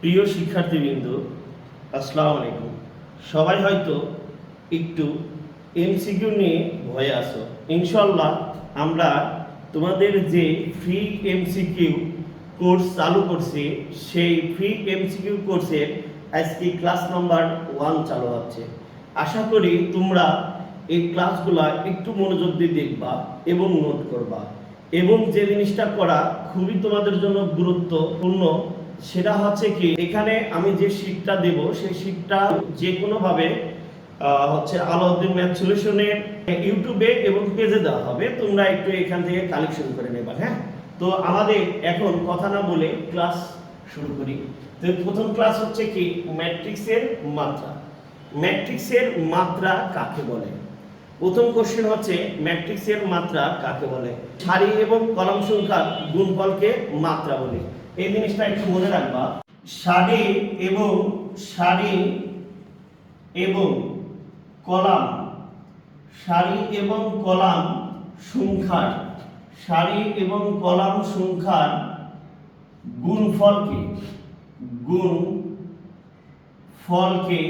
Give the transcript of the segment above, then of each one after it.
প্রিয় শিক্ষার্থীবৃন্দ, আসসালামু আলাইকুম। সবাই হয়তো একটু এমসিকিউ নিয়ে ভয়ে আসো ইনশাল্লাহ আমরা তোমাদের যে ফ্রি এমসিকিউ কোর্স চালু করছি, সেই ফ্রি এমসিকিউ কোর্সের আজকে ক্লাস নাম্বার ওয়ান চালু হচ্ছে। আশা করি তোমরা এই ক্লাসগুলো একটু মনোযোগ দিয়ে দেখবা এবং নোট করবা। এবং যে জিনিসটা করা খুবই তোমাদের জন্য গুরুত্বপূর্ণ সেটা হচ্ছে কি, এখানে আমি যে শিটটা দেব, সেই শিটটা যে কোনোভাবে হচ্ছে আলাউদ্দিন ম্যাথ সলিউশনের ইউটিউবে এবং পেজে দেওয়া হবে। তোমরা একটু এখান থেকে কালেকশন করে নেবা হ্যাঁ? তো আমাদের এখন কথা না বলে ক্লাস শুরু করি। তো প্রথম ক্লাস হচ্ছে কি ম্যাট্রিক্সের মাত্রা। ম্যাট্রিক্সের মাত্রা কাকে বলে? প্রথম কোশ্চেন হচ্ছে ম্যাট্রিক্সের মাত্রা কাকে বলে? সারি এবং কলাম সংখ্যার গুণফলকে মাত্রা বলে। এই জিনিসটা একটু মনে রাখবা। সারি এবং সারি এবং কলাম সারি এবং কলাম সংখ্যার সারি এবং কলাম সংখ্যার গুণফলকে গুণ ফলকে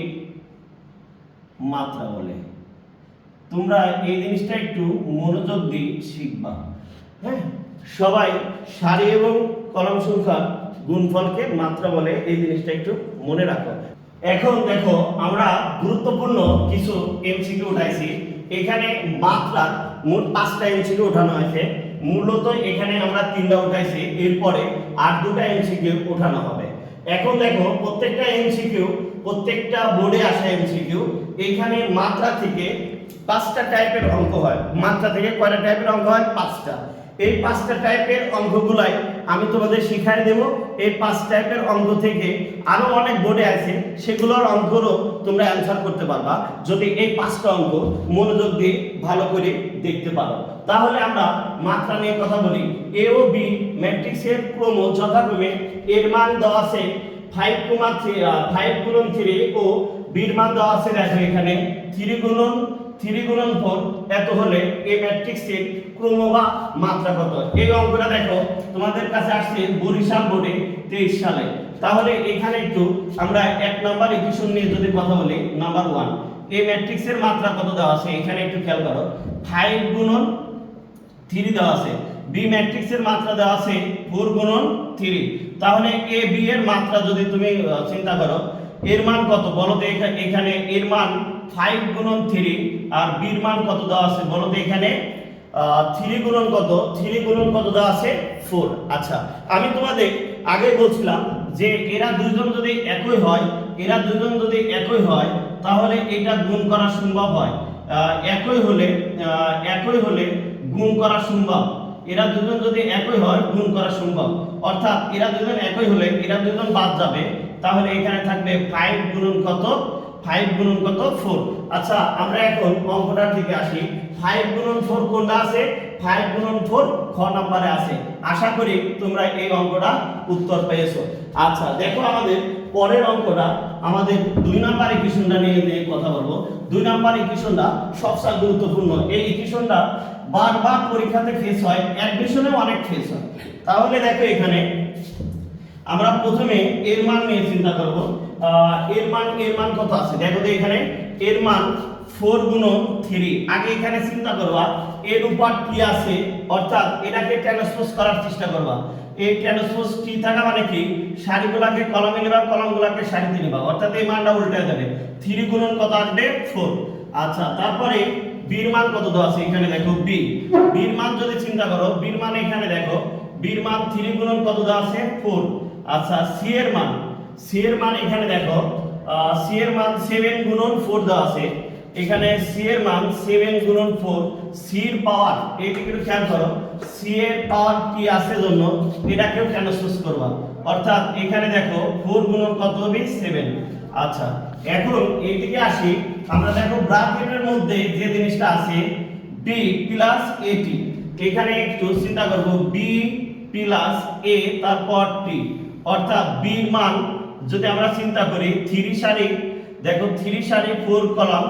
মাত্রা বলে। তোমরা এই জিনিসটা একটু মনোযোগ দিয়ে শিখবা। হ্যাঁ? সবাই সারি এবং কলম সংখ্যা গুণফলকে মাত্রা বলে এই জিনিসটা একটু মনে রাখো। এখন দেখো, আমরা গুরুত্বপূর্ণ কিছু এমসিকিউ উঠাইছি। এখানে মাত্রা মোট পাঁচটা এমসিকিউ ওঠানো হয়েছে মূলত এখানে আমরা তিনটা উঠাইছি, এরপরে আর দুটা এমসিকিউ ওঠানো হবে। এখন দেখো, প্রত্যেকটা এমসিকিউ প্রত্যেকটা বোর্ডে আসা এমসিকিউ এখানে মাত্রা থেকে পাঁচটা টাইপের অঙ্ক হয়। মাত্রা থেকে কয়টা টাইপের অঙ্ক হয়? পাঁচটা। এই পাঁচটা টাইপের অঙ্কগুলাই আমি তোমাদের শিখাই দেব। এই পাঁচ টাইপের অঙ্ক থেকে আরও অনেক বোর্ডে আছে, সেগুলোর অঙ্করও তোমরা অ্যান্সার করতে পারবা। যদি এই পাঁচটা অঙ্ক মনোযোগ দিয়ে ভালো করে দেখতে পারো। তাহলে আমরা মাত্রা নিয়ে কথা বলি। এ ও বি ম্যাট্রিক্সের ক্রম যথাক্রমে এর মান দেওয়া আছে ফাইভ কুমা ফাইভ গুণন থ্রি ও বির মান দেওয়া আছে, দেখো এখানে। থ্রি গুণন থ্রি গুণন ফোর এত হলে এই ম্যাট্রিক্সের ক্রম বা মাত্রা কত? এই অঙ্কটা দেখো, তোমাদের কাছে আসছে বরিশাল বোর্ডে তেইশ সালে। তাহলে এখানে একটু আমরা এক নাম্বার ইকুয়েশন নিয়ে যদি কথা বলি নাম্বার ওয়ান এই ম্যাট্রিক্সের মাত্রা কত দেওয়া আছে? এখানে একটু খেয়াল করো। ফাইভ গুণন থ্রি দেওয়া আছে। বি ম্যাট্রিক্সের মাত্রা দেওয়া আছে ফোর গুণন থ্রি তাহলে এ বি এর মাত্রা যদি তুমি চিন্তা করো, এর মান কত? বলো তো এখা- এখানে এর মান ফাইভ গুণন থ্রি আর বির মান কত দেওয়া আছে বলো তো এখানে? থ্রি গুণন কত? থ্রি গুণন কত দেওয়া আছে? ফোর আচ্ছা আমি তোমাদের আগে বলছিলাম যে এরা দুইজন যদি একই হয়, এরা দুজন যদি একই হয়, তাহলে এটা গুণ করা সম্ভব হয়। একই হলে একই হলে গুণ করা সম্ভব। এরা দুজন যদি একই হয়, গুণ করা সম্ভব। অর্থাৎ এরা দুজন একই হলে, এরা দুজন বাদ যাবে। তাহলে এখানে থাকবে ফাইভ গুণন কত? ফাইভ গুণন কত? ফোর আচ্ছা আমরা এখন অঙ্কটা থেকে আসি। ফাইভ গুণন ফোর কোনটা আছে? ফাইভ গুণন ফোর খ নম্বরে আছে। আশা করি তোমরা এই অঙ্কটা উত্তর পেয়েছ। আচ্ছা দেখো আমাদের পরের অঙ্কটা। আমাদের দুই নাম্বার ইকুয়েশনটা নিয়ে নিয়ে কথা বলব। দুই নাম্বার ইকুয়েশনটা সবচেয়ে গুরুত্বপূর্ণ। এই ইকুয়েশনটা বারবার পরীক্ষাতে ফেস হয় অ্যাডমিশনে অনেক ফেস হয়। তাহলে দেখো এখানে। আমরা প্রথমে এর মান নিয়ে চিন্তা করব। এর মান এর মান কত আছে? দেখো তো এখানে, এর মান ফোর গুণন থ্রি আগে এখানে চিন্তা করবা, এর উপর কি আছে? অর্থাৎ এটাকে ট্রান্সপোজ করার চেষ্টা করবা? এই ট্রান্সপোজ কি থাকা মানে কি? সারিগুলাকে কলমে নিবা, কলমগুলাকে সারিতে নিবা। অর্থাৎ এই মানটা উল্টে যাবে। থ্রি গুণন কত আসবে? ফোর আচ্ছা তারপরে বীর মান কত দেওয়া আছে? এখানে দেখো বি বীর মান যদি চিন্তা করো, বীর মান এখানে দেখো, বীর মান থ্রি গুণন কত দেওয়া আছে? ফোর আচ্ছা সি এর মান। সি এর মান এখানে দেখো সি এর মান সেভেন গুণন ফোর দেওয়া আছে। এখানে সি এর মান সেভেন গুণন ফোর সি এর পাওয়ার এইটা একটু খেয়াল করো সি এর পাওয়ার কি আছে জন্য? এটাকেও ট্রান্সপোজ করবা। অর্থাৎ এখানে দেখো ফোর গুণন কত হবে? সেভেন আচ্ছা এখন এইদিকে আসি, আমরা দেখো ব্র্যাকেটের মধ্যে যে জিনিসটা আছে বি প্লাস এটি এখানে একটু চিন্তা করব বি প্লাস এ তারপর টি অর্থাৎ বি এর মান যদি আমরা চিন্তা করি, থ্রি সারি, দেখো থ্রি সারি ফোর কলাম,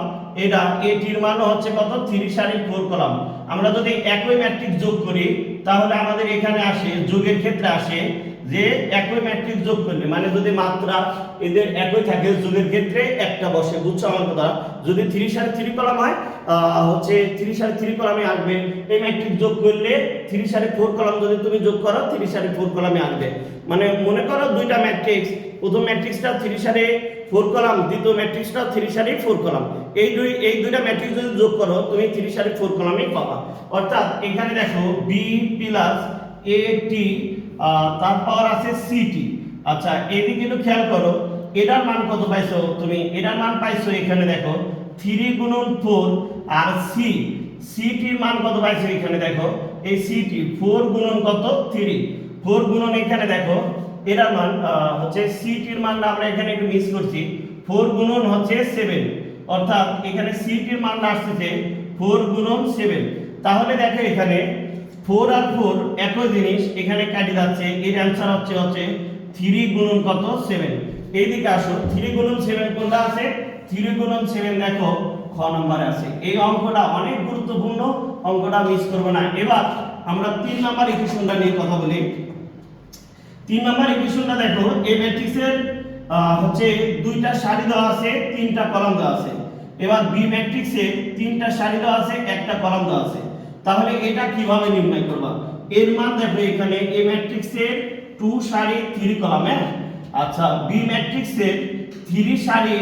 এটা এটির মান হচ্ছে কত? থ্রি সারি ফোর কলাম। আমরা যদি একই ম্যাট্রিক্স যোগ করি, তাহলে আমাদের এখানে আসে, যোগের ক্ষেত্রে আসে যে একই ম্যাট্রিক্স যোগ করলে মানে যদি মাত্রা এদের একই থাকে, যোগের ক্ষেত্রে একটা বসে। বুঝছ আমার কথা? যদি থ্রি সাড়ে থ্রি কলাম হয় হচ্ছে থ্রি সাড়ে থ্রি কলামে আসবে। এই ম্যাট্রিক্স যোগ করলে থ্রি সাড়ে ফোর কলাম যদি তুমি যোগ করো, থ্রি সাড়ে ফোর কলামে আসবে। মানে মনে করো দুইটা ম্যাট্রিক্স প্রথম ম্যাট্রিক্সটা থ্রি সারে ফোর কলাম দ্বিতীয় ম্যাট্রিক্সটা থ্রি সাড়ে ফোর কলাম এই দুই, এই দুইটা ম্যাট্রিক্স যদি যোগ করো, তুমি থ্রি সাড়ে ফোর কলামেই পাবা। অর্থাৎ এখানে দেখো বি প্লাস এ টি তার পাওয়ার আছে সি টি আচ্ছা এদিকে একটু খেয়াল করো, এটার মান কত পাইছো তুমি? এটার মান পাইছো এখানে দেখো থ্রি গুণন ফোর আর সি সিটির মান কত পাইছো এখানে দেখো? এই সিটি ফোর গুণন কত? থ্রি ফোর গুণন এখানে দেখো এটার মান হচ্ছে সিটির মানটা আমরা এখানে একটু মিস করছি। ফোর গুণন হচ্ছে সেভেন অর্থাৎ এখানে সিটির মানটা আসছে ফোর গুণন সেভেন তাহলে দেখো এখানে ফোর আর ফোর একই জিনিস এখানে কাটি যাচ্ছে। এর অ্যান্সার হচ্ছে হচ্ছে থ্রি গুণন কত? সেভেন এইদিকে আসো। থ্রি গুণন সেভেন কোনটা আছে? থ্রি গুণন সেভেন দেখো, খ নম্বরে আছে। এই অঙ্কটা অনেক গুরুত্বপূর্ণ, অঙ্কটা মিস করব না। এবার আমরা তিন নাম্বার ইকুয়েশনটা নিয়ে কথা বলি। তিন নাম্বার ইকুয়েশনটা দেখো, এই ম্যাট্রিক্সের হচ্ছে দুইটা সারি দেওয়া আছে, তিনটা কলাম দেওয়া আছে। এবার বি ম্যাট্রিক্সে তিনটা সারি দেওয়া আছে, একটা কলাম দেওয়া আছে। তাহলে এটা কীভাবে নির্ণয় করবা? এর মান দেখো এখানে এ ম্যাট্রিক্সের টু সারি থ্রি কলাম হ্যাঁ? আচ্ছা বি ম্যাট্রিক্সের থ্রি সারি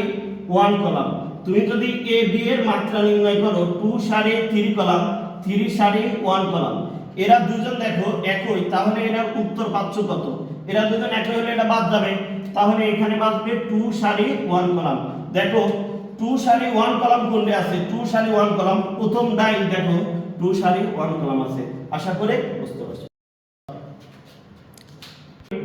ওয়ান কলাম। তুমি যদি এ বি এর মাত্রা নির্ণয় করো টু সারি থ্রি কলাম থ্রি সারি ওয়ান কলাম। এরা দুজন দেখো একই, তাহলে এটার উত্তর পাচ্ছ কত? এরা দুজন একই হলে এটা বাদ যাবে। তাহলে এখানে বাঁচবে টু সারি ওয়ান কলাম দেখো টু সারি ওয়ান কলাম কোনটা আছে? টু সারি ওয়ান কলাম প্রথম ডাই দেখো টু সারি ওয়ান কলাম আছে। আশা করে বুঝতে পারছ।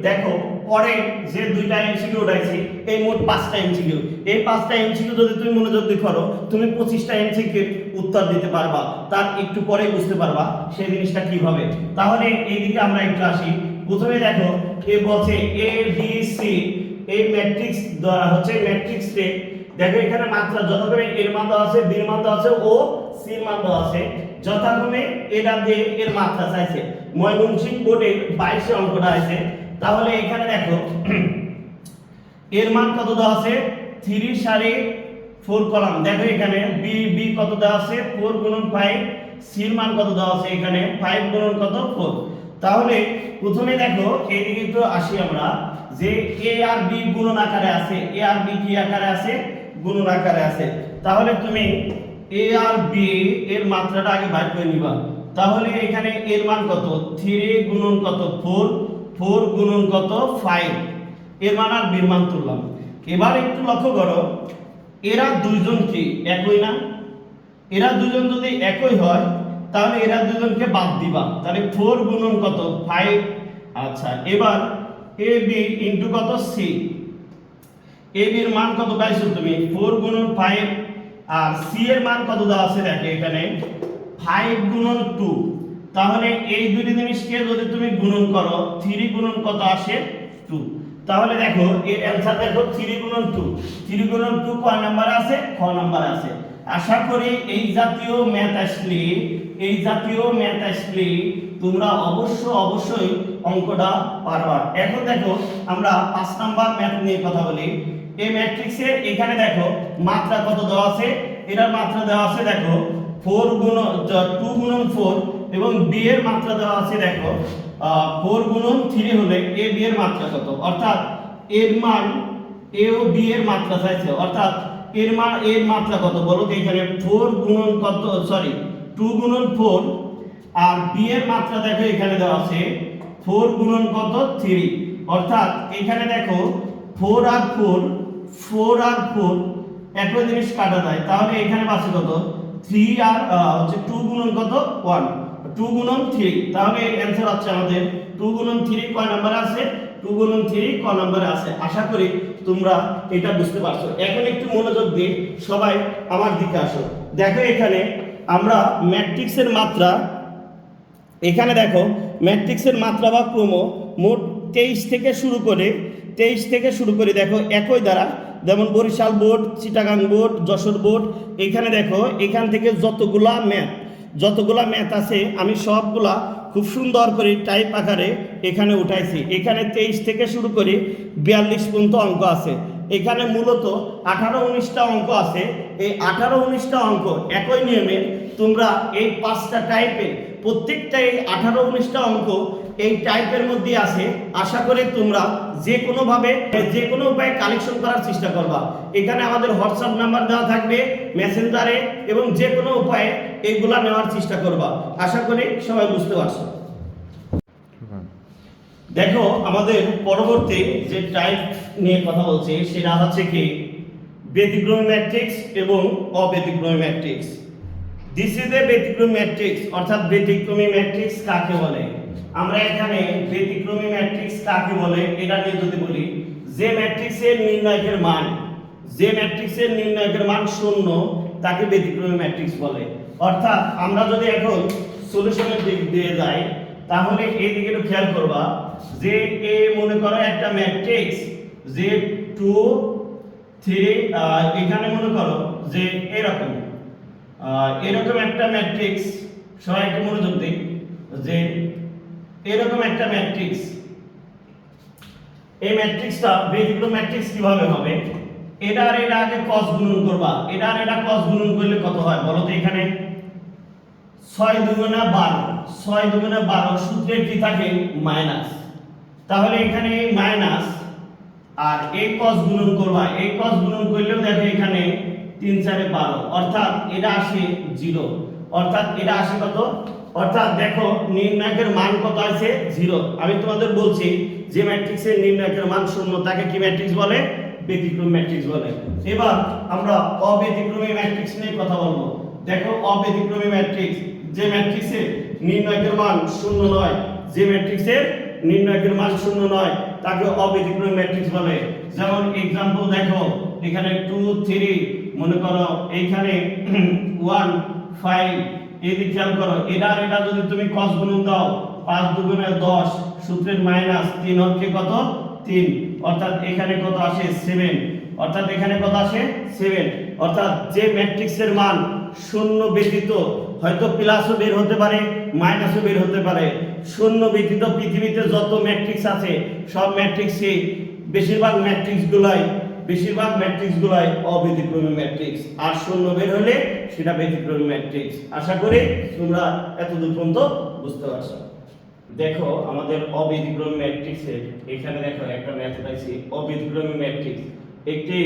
দেখো, পরে যে দুইটা এমসিকিউ উঠাইছি, এই মোট পাঁচটা এমসিকিউ এই পাঁচটা এমসিকিউ যদি তুমি মনোযোগ দিয়ে করো, তুমি পঁচিশটা এমসিকিউ উত্তর দিতে পারবা। তার একটু পরে বুঝতে পারবা, সেই জিনিসটা কি হবে। তাহলে এইদিকে আমরা একটু আসি। প্রথমে দেখো, এ বলছে এ বি সি এই ম্যাট্রিক্স হচ্ছে ম্যাট্রিক্স রে দেখো এখানে মাত্রা, যথাক্রমে এর মান দেওয়া আছে বির মান দেওয়া আছে ও সির মান দেওয়া আছে। যথাক্রমে এটা দিয়ে এর মাত্রা চাইছে, ময়মনসিংহ বোর্ডে বাইশে অঙ্কটা আছে তাহলে এখানে দেখো, এর মান কত দেওয়া আছে? থ্রি সারি ফোর কলাম দেখো এখানে বি বি কত দেওয়া আছে? ফোর গুণন ফাইভ সির মান কত দেওয়া আছে এখানে? ফাইভ গুণন কত? ফোর তাহলে প্রথমে দেখো এইদিকে তো আসি আমরা, যে এ আর বি গুণন আকারে আছে এ আর বি কি আকারে আছে? গুণন আকারে আছে। তাহলে তুমি এ আর বি এর মাত্রাটা আগে বাইর করে নিবা। তাহলে এখানে এর মান কত? থ্রি গুণন কত? ফোর ফোর গুণন কত? ফাইভ এর মান আর বির মান তুললাম। এবার একটু লক্ষ্য করো, এরা দুইজন কি? একই না? এরা দুজন যদি একই হয় তাহলে এরা দুজনকে বাদ দিবা। তাহলে ফোর গুণন কত? ফাইভ আচ্ছা এবার এ বি ইন্টু কত? সি এ বির মান কত পাইছো তুমি? ফোর গুণন ফাইভ আর সি এর মান কত দেওয়া আছে দেখো এখানে? ফাইভ গুণন টু তাহলে এই দুটি জিনিসকে যদি তুমি গুণন করো থ্রি গুণন কত আসে? টু তাহলে দেখো, এর অ্যান্সার দেখো থ্রি গুণন টু থ্রি গুণন টু কয় নাম্বার আছে? খ নাম্বার আছে। আশা করি এই জাতীয় ম্যাথ আসলে এই জাতীয় ম্যাথ আসলে তোমরা অবশ্য অবশ্যই অঙ্কটা পারবা। এখন দেখো, আমরা পাঁচ নাম্বার ম্যাথ নিয়ে কথা বলি। এই ম্যাট্রিক্সের এখানে দেখো, মাত্রা কত দেওয়া আছে? এটার মাত্রা দেওয়া আছে দেখো ফোর গুণন টু গুণন ফোর এবং বি এর মাত্রা দেওয়া আছে দেখো ফোর গুণন থ্রি হলে এ বি এর মাত্রা কত? অর্থাৎ এর মান এ ও বি এর মাত্রা চাইছে। অর্থাৎ এর মান এর মাত্রা কত? বলো তো এখানে ফোর গুণন কত সরি টু গুণন ফোর আর বি এর মাত্রা দেখো এখানে দেওয়া আছে। ফোর গুণন কত? থ্রি। অর্থাৎ এখানে দেখো, ফোর আর ফোর ফোর আর ফোর একই জিনিস কাটা যায়। তাহলে এখানে পাচ্ছে কত? থ্রি আর হচ্ছে টু গুণন কত? ওয়ান। টু গুণন থ্রি। তাহলে অ্যান্সার হচ্ছে আমাদের, টু গুণন থ্রি কয় নাম্বার আছে? টু গুণন থ্রি ক নাম্বারে আছে? আশা করি তোমরা এটা বুঝতে পারছ। এখন একটু মনোযোগ দিয়ে সবাই আমার দিকে আসো। দেখো এখানে আমরা ম্যাট্রিক্সের মাত্রা, এখানে দেখো, ম্যাট্রিক্সের মাত্রা বা ক্রম মোট তেইশ থেকে শুরু করে, তেইশ থেকে শুরু করে দেখো একই দ্বারা, যেমন Barishal board, Chittagong board, Jessore board, এখানে দেখো এখান থেকে যতগুলা ম্যাথ যতগুলা ম্যাথ আছে, আমি সবগুলা খুব সুন্দর করে টাইপ আকারে এখানে উঠাইছি। এখানে তেইশ থেকে শুরু করে বিয়াল্লিশ পর্যন্ত অঙ্ক আছে। এখানে মূলত আঠারো উনিশটা অঙ্ক আছে। এই আঠারো উনিশটা অঙ্ক একই নিয়মে তোমরা এই পাঁচটা টাইপের প্রত্যেকটা এই আঠারো উনিশটা অঙ্ক এই টাইপের মধ্যে আছে। আশা করে তোমরা যে কোনোভাবে, যে কোনো উপায়ে কালেকশন করার চেষ্টা করবা। এখানে আমাদের হোয়াটসঅ্যাপ নাম্বার দেওয়া থাকবে মেসেঞ্জারে এবং যে কোনো উপায়ে এইগুলা নেওয়ার চেষ্টা করবা। আশা করি সবাই বুঝতে পারছ। দেখো, আমাদের পরবর্তী যে টাইপ নিয়ে কথা বলছি, সেটা হচ্ছে কি? ব্যতিক্রমী ম্যাট্রিক্স এবং অব্যতিক্রমী ম্যাট্রিক্স দিস ইজ এ ব্যতিক্রমী ম্যাট্রিক্স অর্থাৎ ব্যতিক্রমী ম্যাট্রিক্স কাকে বলে? আমরা এখানে ব্যতিক্রমী ম্যাট্রিক্স কাকে বলে, এটা নিয়ে যদি বলি, যে ম্যাট্রিক্সের নির্ণায়কের মান, যে ম্যাট্রিক্সের নির্ণায়কের মান শূন্য, তাকে ব্যতিক্রমী ম্যাট্রিক্স বলে। অর্থাৎ আমরা যদি এখন সলিউশনের দিক দিয়ে যাই, তাহলে এই দিকে একটু খেয়াল করবা যে এ মনে করো একটা ম্যাট্রিক্স টু থ্রি এখানে মনে করো যে এরকম। এরকম একটা ম্যাট্রিক্স সবাই একটু মনোযোগ দিই। যে এরকম একটা ম্যাট্রিক্স এই ম্যাট্রিক্সটা ম্যাট্রিক্স কীভাবে হবে? এটা আর এটা আগে cos গুণন করবা। এটা আর এটা cos গুণন করলে কত হয় বলো তো এখানে? ছয় দুগুণা বারো। ছয় দুগুণা বারো সূত্রে কি থাকে? মাইনাস। তাহলে এখানে এই মাইনাস আর এই cos গুণন করবা। এই cos গুণন করলেও দেখো এখানে তিন চারে বারো। অর্থাৎ এটা আসে জিরো। অর্থাৎ এটা আসে কত? অর্থাৎ দেখো নির্ণায়কের মান কত আছে? জিরো। আমি তোমাদের বলছি, যে ম্যাট্রিক্সের নির্ণায়কের মান শূন্য, তাকে কি ম্যাট্রিক্স বলে? ব্যতিক্রম ম্যাট্রিক্স বলে। এবার আমরা অব্যতিক্রমী ম্যাট্রিক্স নিয়ে কথা বলব। দেখো, অব্যতিক্রমী ম্যাট্রিক্স, যে ম্যাট্রিক্সের নির্ণায়কের মান শূন্য নয়, যে ম্যাট্রিক্সের নির্ণায়কের মান শূন্য নয়, তাকে অব্যতিক্রমী ম্যাট্রিক্স বলে। যেমন এক্সাম্পল দেখো, এখানে টু থ্রি মনে করো এইখানে ওয়ান ফাইভ এদিকে খেয়াল করো, এটা আর এটা যদি তুমি কস গুণন দাও, পাঁচ দুগুণে দশ, সূত্রের মাইনাস তিন হচ্ছে কত? তিন। অর্থাৎ এখানে কত আসে? সেভেন অর্থাৎ এখানে কত আসে? সেভেন অর্থাৎ যে ম্যাট্রিক্সের মান শূন্য ব্যতীত হয়তো প্লাসও বের হতে পারে, মাইনাসও বের হতে পারে। শূন্য ব্যতীত পৃথিবীতে যত ম্যাট্রিক্স আছে, সব ম্যাট্রিক্সই বেশিরভাগ ম্যাট্রিক্স গুলাই বেশিরভাগ ম্যাট্রিক্স গুলাই অব্যতিক্রমী ম্যাট্রিক্স আর শূন্য বের হলে সেটা ব্যতিক্রমী ম্যাট্রিক্স আশা করি তোমরা এতদূর পর্যন্ত বুঝতে পারছ। দেখো, আমাদের অব্যতিক্রমী ম্যাট্রিক্সের এখানে দেখো একটা ম্যাথ পাইছি, অব্যতিক্রমী ম্যাট্রিক্স একটি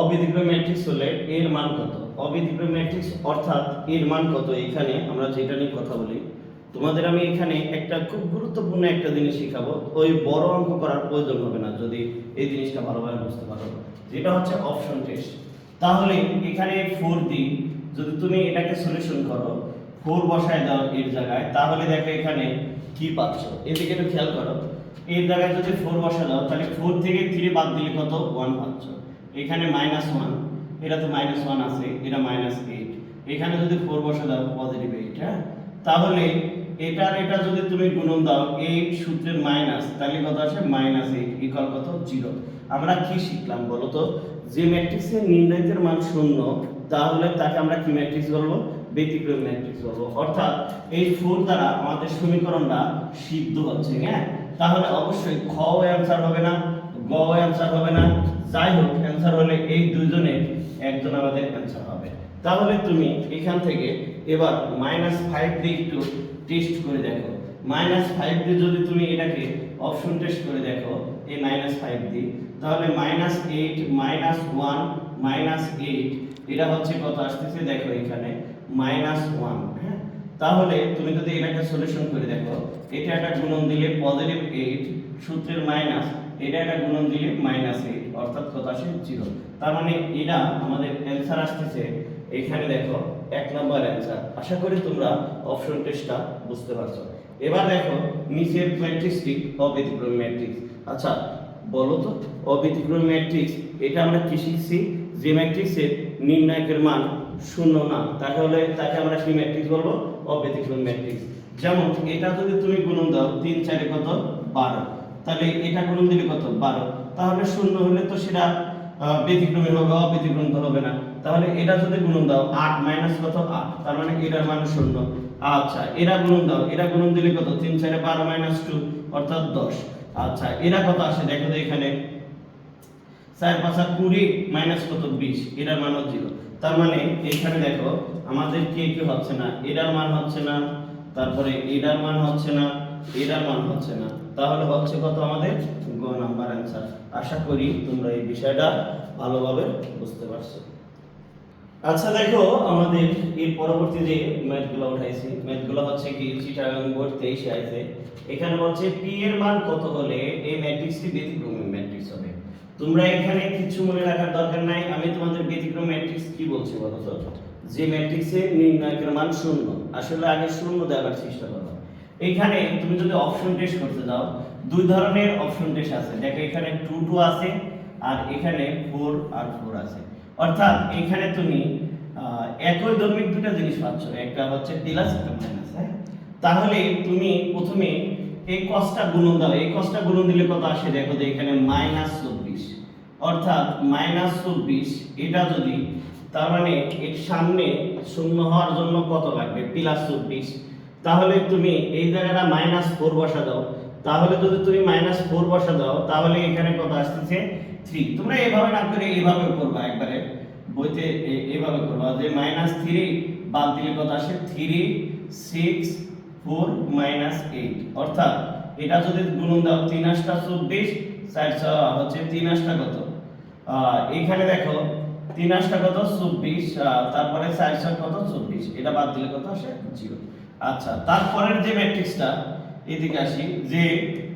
অব্যতিক্রমী ম্যাট্রিক্স হলে এর মান কত? অব্যতিক্রমী ম্যাট্রিক্স অর্থাৎ এর মান কত? এখানে আমরা যেটা নিয়ে কথা বলি, তোমাদের আমি এখানে একটা খুব গুরুত্বপূর্ণ একটা জিনিস শেখাবো। ওই বড় অঙ্ক করার প্রয়োজন হবে না, যদি এই জিনিসটা ভালোভাবে বুঝতে পারো। যেটা হচ্ছে অপশন টেস্ট তাহলে এখানে ফোর দিই যদি তুমি এটাকে সলিউশন করো ফোর বসায় দাও এর জায়গায়, তাহলে দেখো এখানে কি পাচ্ছ? এদিকে একটু খেয়াল করো। এর জায়গায় যদি ফোর বসা দাও, তাহলে ফোর থেকে থ্রি বাদ দিলে কত? ওয়ান পাচ্ছ। এখানে মাইনাস ওয়ান এটা তো মাইনাস ওয়ান আছে, এটা মাইনাস এইট এখানে যদি ফোর বসা দাও পজিটিভ এইট হ্যাঁ? তাহলে এটার এটা যদি তুমি গুণন দাও এই সূত্রের মাইনাস তাহলে কত আসে? মাইনাস এইট ইকাল কত? জিরো আমরা কি শিখলাম বলো তো? যে ম্যাট্রিক্সের নির্ণায়কের মান শূন্য, তাহলে তাকে আমরা কি ম্যাট্রিক্স বলব? ব্যতিক্রম ম্যাট্রিক্স বলব। অর্থাৎ এই ফোর দ্বারা আমাদের সমীকরণটা সিদ্ধ হচ্ছে হ্যাঁ? তাহলে অবশ্যই খ অ্যান্সার হবে না গ অ্যান্সার হবে না। যাই হোক অ্যান্সার হলে এই দুজনের একজন আমাদের অ্যান্সার হবে। তাহলে তুমি এখান থেকে এবার মাইনাস ফাইভ দিয়ে একটু টেস্ট করে দেখো। মাইনাস ফাইভ দিয়ে যদি তুমি এটাকে অপশন টেস্ট করে দেখো, এই মাইনাস ফাইভ দিয়ে, তাহলে minus eight minus one minus eight এটা হচ্ছে কত আসতেছে? দেখো এখানে মাইনাস ওয়ান হ্যাঁ? তাহলে তুমি যদি এটাকে সলিউশন করে দেখো, এটা একটা গুণন দিলে পজিটিভ এইট সূত্রের মাইনাস এটা একটা গুণন দিলে মাইনাস এইট অর্থাৎ আসে জিরো তার মানে এটা আমাদের অ্যান্সার আসতেছে, এখানে দেখো, এক নম্বর অ্যান্সার আশা করি তোমরা অপশন টেস্টটা বুঝতে পারছ। এবার দেখো, নিচের ম্যাট্রিক্সটি অব্যতিক্রমী ম্যাট্রিক্স আচ্ছা বলো তো, অব্যতিক্রম ম্যাট্রিক্স এটা আমরা কি শিখছি? যে ম্যাট্রিক্সের নির্ণায়কের মান শূন্য না, তাকে তাহলে তাকে আমরা সেই ম্যাট্রিক্স বলব? অব্যতিক্রম ম্যাট্রিক্স যেমন, এটা যদি তুমি গুণন দাও, তিন চারে কত? বারো। তাহলে এটা গুণন দিলে কত? বারো। তাহলে শূন্য হলে তো সেটা ব্যতিক্রমী হবে অব্যতিক্রম তো হবে না। তাহলে এটা যদি গুণন দাও, আট মাইনাস কত? আট। তার মানে এটার মান শূন্য। আচ্ছা এরা গুণন দাও। এরা গুণন দিলে কত? তিন চারে বারো মাইনাস টু, অর্থাৎ দশ। আচ্ছা এরা কত আসে? দেখো তো এখানে। চার পাঁচা কুড়ি মাইনাস কত? বিশ। এটার মান জিরো। তার মানে এখানে দেখো, আমাদের কে কি হচ্ছে না? এটার মান হচ্ছে না, তারপরে এটার মান হচ্ছে না, এটার মান হচ্ছে না। তাহলে হচ্ছে কত আমাদের? গ নাম্বার অ্যান্সার আশা করি তোমরা এই বিষয়টা ভালোভাবে বুঝতে পারছ। আচ্ছা দেখো, আমাদের এর পরবর্তী যে ম্যাথগুলো উঠাইছি ম্যাথগুলো হচ্ছে কি? চিটাগাং বোর্ড তেইশে আছে এখানে বলছে পি এর মান কত হলে এই ম্যাট্রিক্সটি ব্যতিক্রমী ম্যাট্রিক্স হবে? তোমরা এখানে কিছু মনে রাখার দরকার নাই। আমি তোমাদের ব্যতিক্রম ম্যাট্রিক্স কি বলছি বলো তো? যে ম্যাট্রিক্সে নির্ণায়কের মান শূন্য। আসলে আগে শূন্য দেওয়ার চেষ্টা করো। এইখানে তুমি যদি অপশন টেস্ট করতে যাও দুই ধরনের অপশন টেস্ট আছে। দেখো এখানে টু টু আছে, আর এখানে ফোর আর ফোর আছে। অর্থাৎ এখানে তুমি একই দৈর্ঘ্যিক দুটো জিনিস পাচ্ছ। একটা হচ্ছে প্লাস একটা মাইনাস হ্যাঁ? তাহলে তুমি প্রথমে এই কসটা গুণন দাও। এই কসটা গুণন দিলে কত আসে? দেখো যে এখানে মাইনাস চব্বিশ। অর্থাৎ মাইনাস চব্বিশ, এটা যদি তার মানে এর সামনে শূন্য হওয়ার জন্য কত লাগবে? প্লাস চব্বিশ। তাহলে তুমি এই জায়গাটা মাইনাস ফোর বসা দাও। তাহলে যদি তুমি মাইনাস ফোর বসা দাও, তাহলে এখানে কত আসতেছে থ্রি তোমরা এভাবে না করে এইভাবে করবা একবারে। বইতে এইভাবে করবা যে মাইনাস থ্রি বাদ দিলে কত আসে three six four minus eight অর্থাৎ এটা যদি গুণন দাও, তিন আটটা চব্বিশ চারশো হচ্ছে তিন আটটা কত? এখানে দেখো, তিন আটটা কত? চব্বিশ তারপরে চারশো কত? চব্বিশ। এটা বাদ দিলে কত আসে জিরো আচ্ছা তারপরের যে ম্যাট্রিক্সটা, এদিকে আসি, যে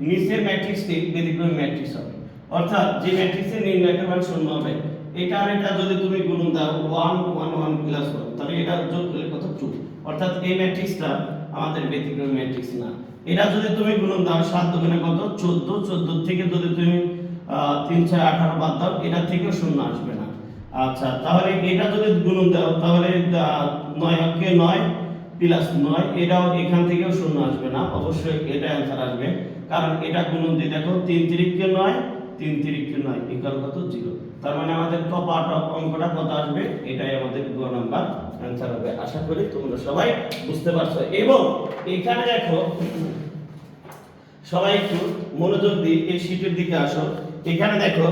নিচের ম্যাট্রিক্সটি ব্যতিক্রমী ম্যাট্রিক্স হবে। অর্থাৎ যে ম্যাট্রিক্সের নির্ণায়কের মান শূন্য হবে, এটা আর এটা যদি তুমি গুণন দাও one one one plus one তাহলে এটা যোগ করলে কত? টু অর্থাৎ এই ম্যাট্রিক্সটা আমাদের ব্যতিক্রমী ম্যাট্রিক্স না। এটা যদি তুমি গুণন দাও, সাত দুগুণে কত? চোদ্দ। চোদ্দ থেকে যদি তুমি তিন, ছয়, আঠারো বাদ দাও, এটা থেকেও শূন্য আসবে না। আচ্ছা তাহলে এটা যদি গুণন দাও, তাহলে নয় অঙ্কে নয় প্লাস নয়, এটাও এখান থেকেও শূন্য আসবে না, অবশ্যই এটা অ্যান্সার আসবে। কারণ এটা গুণন দিয়ে দেখো, তিন তিরিককে নয়, তিন তিরিককে নয় ইকাল কত? জিরো তার মানে আমাদের টপ অফ অঙ্কটা কত আসবে? এটাই আমাদের গ নাম্বার অ্যান্সার হবে। আশা করি তোমরা সবাই বুঝতে পারছ। এবং এখানে দেখো, সবাই একটু মনোযোগ দিয়ে এই শীটের দিকে আসো। এখানে দেখো,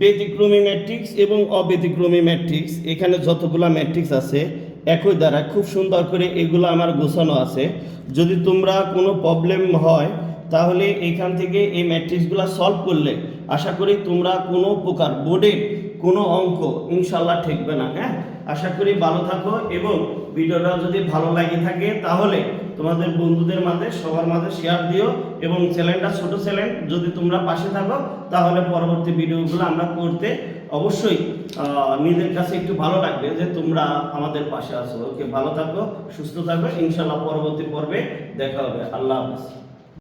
ব্যতিক্রমী ম্যাট্রিক্স এবং অব্যতিক্রমী ম্যাট্রিক্স এখানে যতগুলা ম্যাট্রিক্স আছে একই দ্বারা খুব সুন্দর করে এগুলো আমার গোছানো আছে। যদি তোমরা কোনো প্রবলেম হয়, তাহলে এখান থেকে এই ম্যাট্রিক্সগুলো সলভ করলে আশা করি তোমরা কোনো প্রকার বোর্ডে কোনো অঙ্ক ইনশাল্লাহ ঠেকবে না হ্যাঁ? আশা করি ভালো থাকো এবং ভিডিওটা যদি ভালো লাগে থাকে, তাহলে তোমাদের বন্ধুদের মাঝে, সবার মাঝে শেয়ার দিও এবং চ্যানেলটা ছোট চ্যানেল যদি তোমরা পাশে থাকো, তাহলে পরবর্তী ভিডিওগুলো আমরা করতে অবশ্যই নিজের কাছে একটু ভালো লাগবে যে তোমরা আমাদের পাশে আসো ওকে, ভালো থাকো, সুস্থ থাকো। ইনশাল্লাহ পরবর্তী পর্বে দেখা হবে। আল্লাহ হাফেজ।